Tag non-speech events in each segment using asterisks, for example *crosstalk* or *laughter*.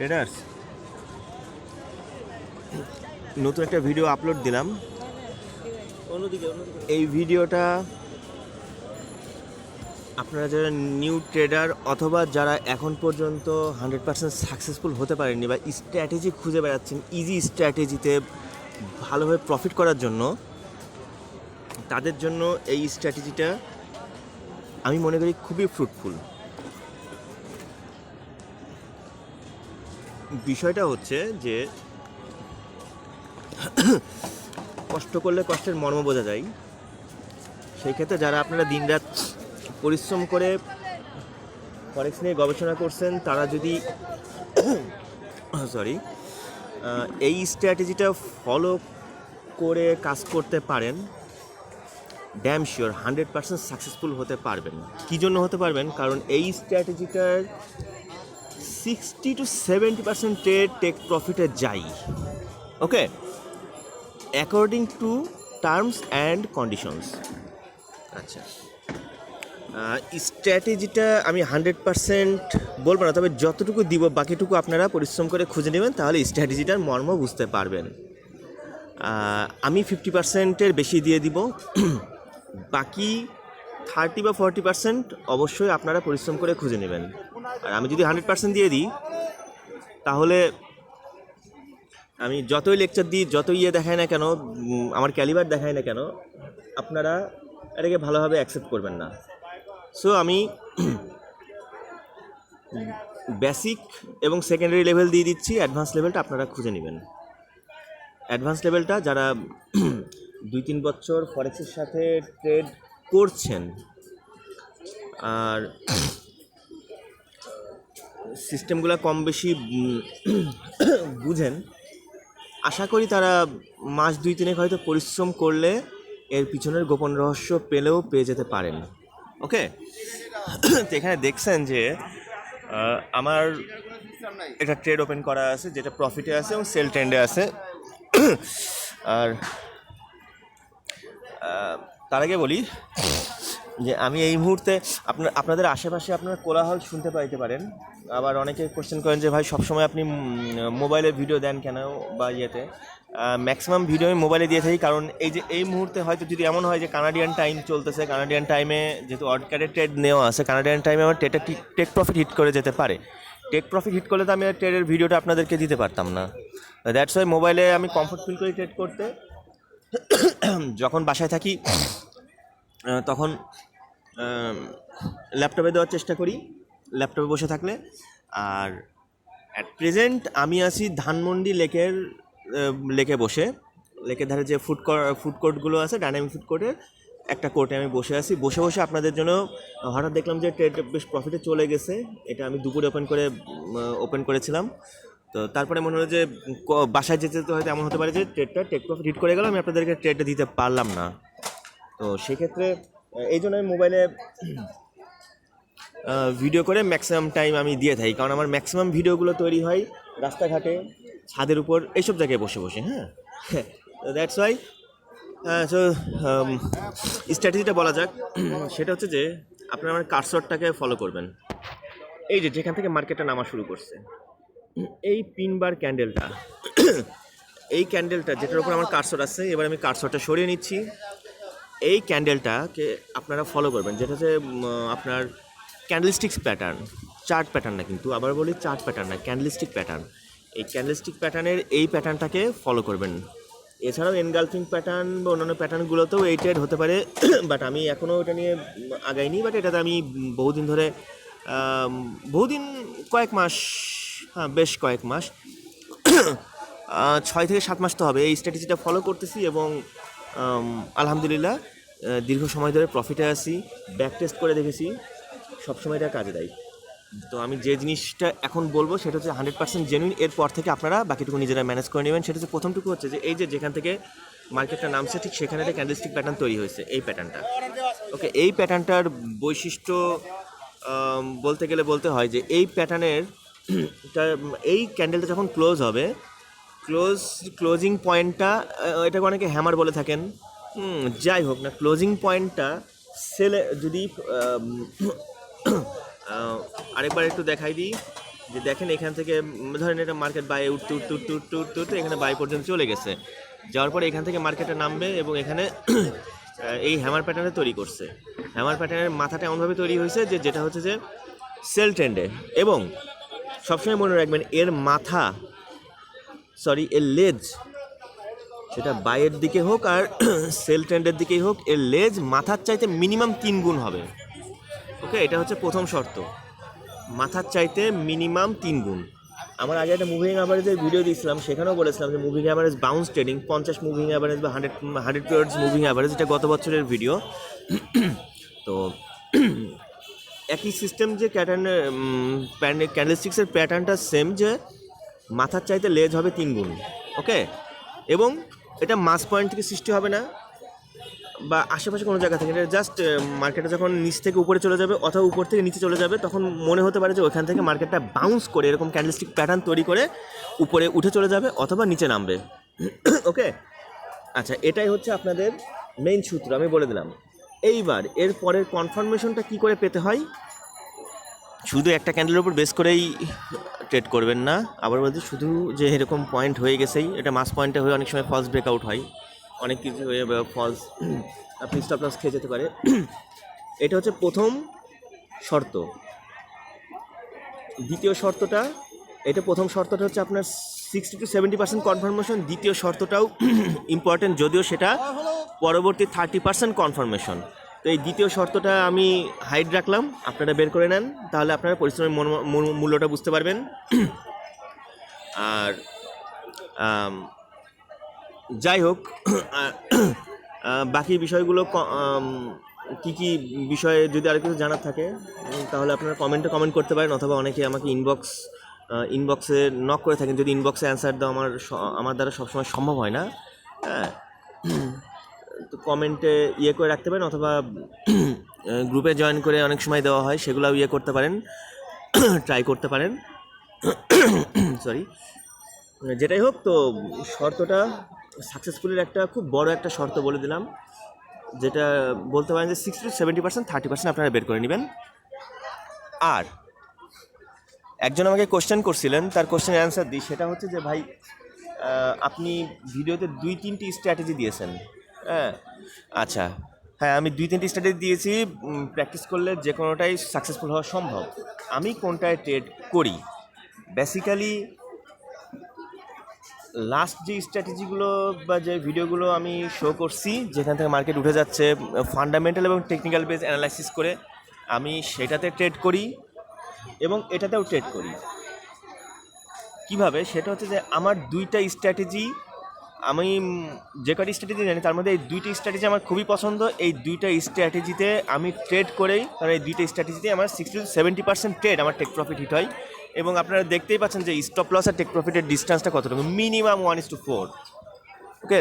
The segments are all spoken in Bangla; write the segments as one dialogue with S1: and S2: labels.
S1: ট্রেডার্স নতুন একটা ভিডিও আপলোড দিলাম। এই ভিডিওটা আপনারা যারা নিউ ট্রেডার অথবা যারা এখন পর্যন্ত হান্ড্রেড পার্সেন্ট সাকসেসফুল হতে পারেননি বা স্ট্র্যাটেজি খুঁজে বেড়াচ্ছেন ইজি স্ট্র্যাটেজিতে ভালোভাবে প্রফিট করার জন্য তাদের জন্য এই স্ট্র্যাটেজিটা আমি মনে করি খুবই ফ্রুটফুল বিষয়টা হচ্ছে যে কষ্ট করলে কষ্টের মর্ম বোঝা যায়। সেই ক্ষেত্রে যারা আপনারা দিনরাত পরিশ্রম করে ফরেক্স নিয়ে গবেষণা করছেন, তারা যদি সরি এই স্ট্র্যাটেজিটা ফলো করে কাজ করতে পারেন damn sure hundred percent successful হতে পারবেন। কী জন্য হতে পারবেন? কারণ এই স্ট্র্যাটেজিটার sixty to seventy percent trade take প্রফিটে যাই okay according to terms and conditions আচ্ছা। স্ট্র্যাটেজিটা আমি হান্ড্রেড পারসেন্ট বলব না, তবে যতটুকু দিব, বাকিটুকু আপনারা পরিশ্রম করে খুঁজে নেবেন, তাহলে স্ট্র্যাটেজিটার মর্ম বুঝতে পারবেন। আমি ফিফটি পার্সেন্টের বেশি দিয়ে দিব। বাকি থার্টি বা ফর্টি পার্সেন্ট অবশ্যই আপনারা পরিশ্রম করে খুঁজে নেবেন। আর আমি যদি হান্ড্রেড পার্সেন্ট দিয়ে দিই, তাহলে আমি যতই লেকচার দিই, যতই ইয়ে দেখায় না কেন আমার ক্যালিবার দেখায় না কেন, আপনারা এটাকে ভালোভাবে অ্যাকসেপ্ট করবেন না। সো আমি বেসিক এবং সেকেন্ডারি লেভেল দিয়ে দিচ্ছি অ্যাডভান্স লেভেলটা আপনারা খুঁজে নেবেন। অ্যাডভান্স লেভেলটা যারা *clears throat* দুই তিন বছর ফরেক্সের সাথে ট্রেড করছেন, আর সিস্টেমগুলো কম বেশি *coughs* বুঝেন। আশা করি তারা মাস দুই তিনেক হয়তো পরিশ্রম করলে এর পিছনের গোপন রহস্য পেলেও পেয়ে যেতে পারেন। ওকে? *coughs* তো এখানে দেখছেন যে আমার একটা ট্রেড ওপেন করা আছে যেটা প্রফিটে আছে এবং সেল ট্রেন্ডে আছে। *coughs* আর তার আগে বলি যে আমি এই মুহূর্তে আপনার, আপনাদের আশেপাশে আপনারা কোলাহল শুনতে পাইতে পারেন। আবার অনেকে কোশ্চেন করেন যে, ভাই, সবসময় আপনি মোবাইলে ভিডিও দেন কেন বা ইয়েতে? ম্যাক্সিমাম ভিডিও আমি মোবাইলে দিয়ে থাকি, কারণ এই যে, এই মুহূর্তে হয়তো যদি এমন হয় যে কানাডিয়ান টাইম চলতেছে কানাডিয়ান টাইমে যেহেতু অডকারের ট্রেড নেওয়া আছে কানাডিয়ান টাইমে আমার টেটা টেক প্রফিট হিট করে যেতে পারে। টেক প্রফিট হিট করলে তো আমি ট্রেডের ভিডিওটা আপনাদেরকে দিতে পারতাম না। দ্যাটস ওয়াই মোবাইলে আমি কমফোর্ট ফিল করি ট্রেড করতে। *coughs* যখন বাসায় থাকি তখন ল্যাপটপে দেওয়ার চেষ্টা করি, ল্যাপটপে বসে থাকলে। আর অ্যাট প্রেজেন্ট আমি আছি ধানমন্ডি লেকের লেকে বসে। লেকের ধারে যে ফুড ফুড কোর্টগুলো আছে ডাইনামিক ফুড কোর্টের একটা কোর্টে আমি বসে আছি। বসে বসে আপনাদের জন্য হঠাৎ দেখলাম যে ট্রেড বেশ প্রফিটে চলে গেছে। এটা আমি দুপুরে ওপেন করে ওপেন করেছিলাম। তো তারপরে মনে হলো যে বাসায় যেতে যেতে হয়তো এমন হতে পারে যে ট্রেডটা টেক প্রফিট হিট করে গেল, আমি আপনাদেরকে ট্রেডটা দিতে পারলাম না। তো সেক্ষেত্রে এই জন্য আমি মোবাইলে ভিডিও করে ম্যাক্সিমাম টাইম আমি দিয়ে থাকি। কারণ আমার ম্যাক্সিমাম ভিডিওগুলো তৈরি হয় রাস্তাঘাটে, ছাদের উপর, এইসব জায়গায় বসে বসে হ্যাঁ? দ্যাটস ওয়াই সো স্ট্র্যাটেজিটা বলা যাক। *clears throat* সেটা হচ্ছে যে, আপনারা আমার কার্সরটাকে ফলো করবেন। এই যে, যেখান থেকে মার্কেটটা নামা শুরু করছে। এই পিন বার ক্যান্ডেলটা এই ক্যান্ডেলটা যেটার উপর আমার কার্সর আছে, এবার আমি কার্সরটা সরিয়ে নিচ্ছি। এই ক্যান্ডেলটাকে আপনারা ফলো করবেন, যেটা হচ্ছে আপনার ক্যান্ডেলস্টিক্স প্যাটার্ন চার্ট প্যাটার্ন না কিন্তু, আবার বলি চার্ট প্যাটার্ন না ক্যান্ডেলস্টিক প্যাটার্ন এই ক্যান্ডেলস্টিক প্যাটার্নের এই প্যাটার্নটাকে ফলো করবেন। এছাড়াও এনগালফিং প্যাটার্ন বা অন্যান্য প্যাটার্নগুলোতেও এই ট্রেড হতে পারে *coughs* বাট আমি এখনও এটা নিয়ে আগাইনি বাট এটাতে আমি বহুদিন ধরে বহুদিন, কয়েক মাস হ্যাঁ বেশ কয়েক মাস *coughs* ছয় থেকে সাত মাস তো হবে, এই স্ট্র্যাটেজিটা ফলো করতেছি এবং আলহামদুলিল্লাহ দীর্ঘ সময় ধরে প্রফিটে আসি ব্যাক টেস্ট করে দেখেছি, সবসময় এটা কাজে দেয়। তো আমি যে জিনিসটা এখন বলব সেটা হচ্ছে হান্ড্রেড পার্সেন্ট জেনুইন এরপর থেকে আপনারা বাকিটুকু নিজেরা ম্যানেজ করে নেবেন। সেটা হচ্ছে প্রথমটুকু হচ্ছে যে এই যে যেখান থেকে মার্কেটটা নামছে, ঠিক সেখানে একটা ক্যান্ডেলস্টিক প্যাটার্ন তৈরি হয়েছে, এই প্যাটার্নটা ওকে এই প্যাটার্নটার বৈশিষ্ট্য বলতে গেলে বলতে হয় যে এই প্যাটার্নের *clears throat* এই ক্যান্ডেলটা যখন ক্লোজ হবে ক্লোজ ক্লোজিং পয়েন্টটা এটাকে অনেকে হ্যামার বলে থাকেন। যাই হোক না ক্লোজিং পয়েন্টটা সেলে যদি আরেকবার একটু দেখাই দিই, যে দেখেন এখান থেকে ধরেন এটা মার্কেট বাই উঠতে উঠতে উঠতে উঠতে উঠতে উঠতে এখানে বাই পর্যন্ত চলে গেছে। যাওয়ার পরে এখান থেকে মার্কেটে নামবে এবং এখানে এই হ্যামার প্যাটার্নে তৈরি করছে। হ্যামার প্যাটার্নের মাথাটা এমনভাবে তৈরি হয়েছে যে যেটা হচ্ছে যে সেল ট্রেন্ডে এবং সবসময় মনে রাখবেন, এর মাথা সরি এর লেজ সেটা বাইয়ের দিকে হোক আর *clears throat* সেল ট্রেন্ডের দিকেই হোক, এর লেজ মাথার চাইতে মিনিমাম তিন গুণ হবে। ওকে, এটা হচ্ছে প্রথম শর্ত। মাথার চাইতে মিনিমাম তিন গুণ। আমার আগে একটা মুভিং অ্যাভারেজের ভিডিও দিয়েছিলাম, সেখানেও বলেছিলাম যে মুভিং অ্যাভারেজ বাউন্স ট্রেডিং পঞ্চাশ মুভিং অ্যাভারেজ বা hundred hundred periods moving average এটা গত বছরের ভিডিও *clears throat* তো, *clears throat* একই সিস্টেম যে ক্যাটার্নের ক্যান্ডেলস্টিক্সের প্যাটার্নটা সেম যে মাথার চাইতে লেজ হবে তিন গুণ। ওকে? এবং এটা মাস পয়েন্ট থেকে সৃষ্টি হবে না, বা আশেপাশে কোনো জায়গা থেকে। এটা জাস্ট মার্কেটে যখন নিচ থেকে উপরে চলে যাবে অথবা উপর থেকে নিচে চলে যাবে, তখন মনে হতে পারে যে ওখান থেকে মার্কেটটা বাউন্স করে, এরকম ক্যান্ডেলস্টিক প্যাটার্ন তৈরি করে উপরে উঠে চলে যাবে অথবা নিচে নামবে। *clears throat* ওকে আচ্ছা এটাই হচ্ছে আপনাদের মেইন সূত্র, আমি বলে দিলাম। এইবার, এর পরের কনফার্মেশনটা কি করে পেতে হয়? শুধু একটা ক্যান্ডেলের উপর বেস করেই ট্রেড করবেন না। আবার বলছি, শুধু যে এরকম পয়েন্ট হয়ে গেছেই, এটা মাস পয়েন্টে হয়ে অনেক সময় ফলস ব্রেকআউট হয়। অনেক কিছু হয়ে ফলস *clears throat* আপনি স্টপ লস খেয়ে যেতে পারে। *clears throat* এটা হচ্ছে প্রথম শর্ত। দ্বিতীয় শর্তটা, এটা প্রথম শর্তটা হচ্ছে আপনার sixty to seventy percent confirmation দ্বিতীয় শর্তটাও *clears throat* ইম্পর্টেন্ট যদিও সেটা পরবর্তী থার্টি পার্সেন্ট কনফার্মেশন তো এই দ্বিতীয় শর্তটা আমি হাইট রাখলাম। আপনারা বের করে নেন, তাহলে আপনারা পরিশ্রমের মূল- মূল- মূল্যটা বুঝতে পারবেন। আর যাই হোক বাকি বিষয়গুলো ক- কি বিষয়ে যদি আর কিছু জানার থাকে তাহলে আপনারা কমেন্টে কমেন্ট করতে পারেন, অথবা অনেকে আমাকে ইনবক্স ইনবক্সে নক করে থাকেন। যদি ইনবক্সে অ্যান্সার দেওয়া আমার আমার দ্বারা সবসময় সম্ভব হয় না হ্যাঁ। কমেন্টে ইয়ে করে রাখতে পারেন অথবা গ্রুপে জয়েন করে অনেক সময় দেওয়া হয়, সেগুলোও ইয়ে করতে পারেন ট্রাই করতে পারেন। সরি যেটাই হোক তো, শর্তটা সাকসেসফুলের একটা খুব বড় একটা শর্ত বলে দিলাম, যেটা বলতে পারেন যে sixty to seventy percent thirty percent আপনারা বের করে নেবেন। আর, একজন আমাকে কোশ্চেন করছিলেন, তার কোশ্চেনের অ্যান্সার দিই, সেটা হচ্ছে যে ভাই আপনি ভিডিওতে দুই তিনটি স্ট্র্যাটেজি দিয়েছেন। হ্যাঁ। আচ্ছা। হ্যাঁ আমি দুই, তিনটি স্ট্র্যাটেজি দিয়েছি। প্র্যাকটিস করলে যে কোনোটাই সাকসেসফুল হওয়া সম্ভব। আমি কোনটায় ট্রেড করি? বেসিক্যালি লাস্ট যে স্ট্র্যাটেজিগুলো বা যে ভিডিওগুলো আমি শো করছি, যেখান থেকে মার্কেট উঠে যাচ্ছে ফান্ডামেন্টাল এবং টেকনিক্যাল বেস অ্যানালাইসিস করে, আমি সেটাতে ট্রেড করি এবং এটাতেও ট্রেড করি। কীভাবে? সেটা হচ্ছে যে আমার দুইটা স্ট্র্যাটেজি আমি যে কটি স্ট্র্যাটেজি জানি, তার মধ্যে এই দুইটি স্ট্র্যাটেজি আমার খুবই পছন্দ। এই দুইটা স্ট্র্যাটেজিতে আমি ট্রেড করেই কারণ এই দুইটা স্ট্র্যাটেজিতে আমার sixty to seventy percent trade আমার টেক প্রফিট হিট হয়। এবং আপনারা দেখতেই পাচ্ছেন যে স্টপ লস আর টেক প্রফিটের ডিস্টেন্সটা কতটুকু। Minimum one is to four okay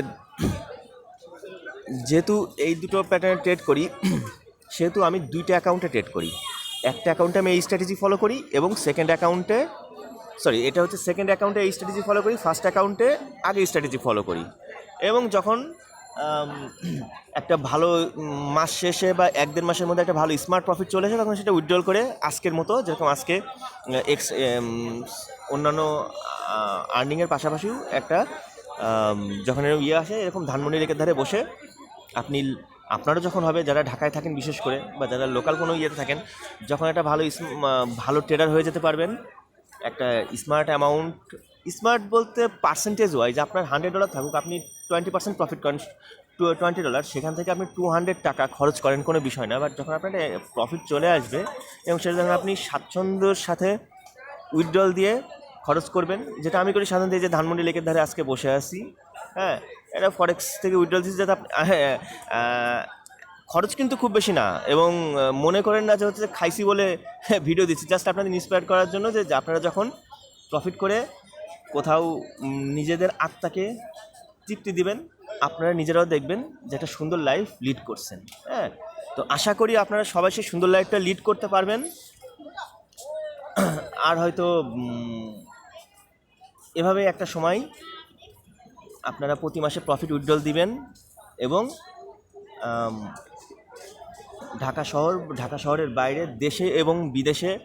S1: যেহেতু এই দুটো প্যাটার্নে ট্রেড করি, সেহেতু আমি দুইটা অ্যাকাউন্টে ট্রেড করি। একটা অ্যাকাউন্টে আমি এই স্ট্র্যাটেজি ফলো করি এবং সেকেন্ড অ্যাকাউন্টে সরি এটা হচ্ছে সেকেন্ড অ্যাকাউন্টে এই স্ট্র্যাটেজি ফলো করি ফার্স্ট অ্যাকাউন্টে আগে স্ট্র্যাটেজি ফলো করি। এবং যখন একটা ভালো মাস শেষে বা এক দেড় মাসের মধ্যে একটা ভালো স্মার্ট প্রফিট চলে আসে, তখন সেটা উইথড্রল করে আজকের মতো, যেরকম আজকে এক্স অন্যান্য আর্নিংয়ের পাশাপাশিও একটা যখন এরকম ইয়ে আসে, এরকম ধানমন্ডি লেকের ধারে বসে, আপনি, আপনারও যখন হবে, যারা ঢাকায় থাকেন বিশেষ করে, বা যারা লোকাল কোনো ইয়েতে থাকেন, যখন একটা ভালো ভালো ট্রেডার হয়ে যেতে পারবেন একটা স্মার্ট অ্যামাউন্ট স্মার্ট বলতে পার্সেন্টেজ ওয়াইজ আপনার হান্ড্রেড ডলার থাকুক আপনি টোয়েন্টি পার্সেন্ট প্রফিট করেন টোয়েন্টি ডলার সেখান থেকে আপনি টু হান্ড্রেড টাকা খরচ করেন কোনো বিষয় না। বাট যখন আপনার প্রফিট চলে আসবে এবং সেটা যখন আপনি স্বাচ্ছন্দ্যর সাথে উইথড্রল দিয়ে খরচ করবেন যেটা আমি করি সাধারণত যে ধানমন্ডি লেকের ধারে আজকে বসে আছি হ্যাঁ এটা ফরেক্স থেকে উইথড্রল দিচ্ছি যাতে আপনি হ্যাঁ, খরচ কিন্তু খুব বেশি না। এবং মনে করেন না যে হচ্ছে যে খাইছি বলে *laughs* ভিডিও দিচ্ছি। জাস্ট আপনাদের ইন্সপায়ার করার জন্য যে আপনারা যখন প্রফিট করে কোথাও নিজেদের আত্মাকে তৃপ্তি দিবেন, আপনারা নিজেরাও দেখবেন যে একটা সুন্দর লাইফ লিড করছেন। হ্যাঁ? তো আশা করি আপনারা সবাই সেই সুন্দর লাইফটা লিড করতে পারবেন। *clears throat* আর হয়তো এভাবে একটা সময় আপনারা প্রতি মাসে প্রফিট উইথড্রল দিবেন এবং ঢাকা শহর, ঢাকা শহরের বাইরে দেশে এবং বিদেশে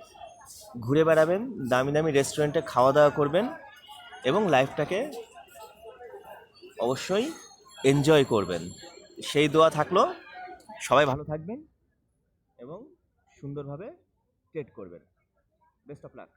S1: ঘুরে বেড়াবেন, দামি দামি রেস্টুরেন্টে খাওয়া দাওয়া করবেন এবং লাইফটাকে অবশ্যই এনজয় করবেন। সেই দোয়া থাকল। সবাই ভালো থাকবেন এবং সুন্দরভাবে ট্রেড করবেন। Best of luck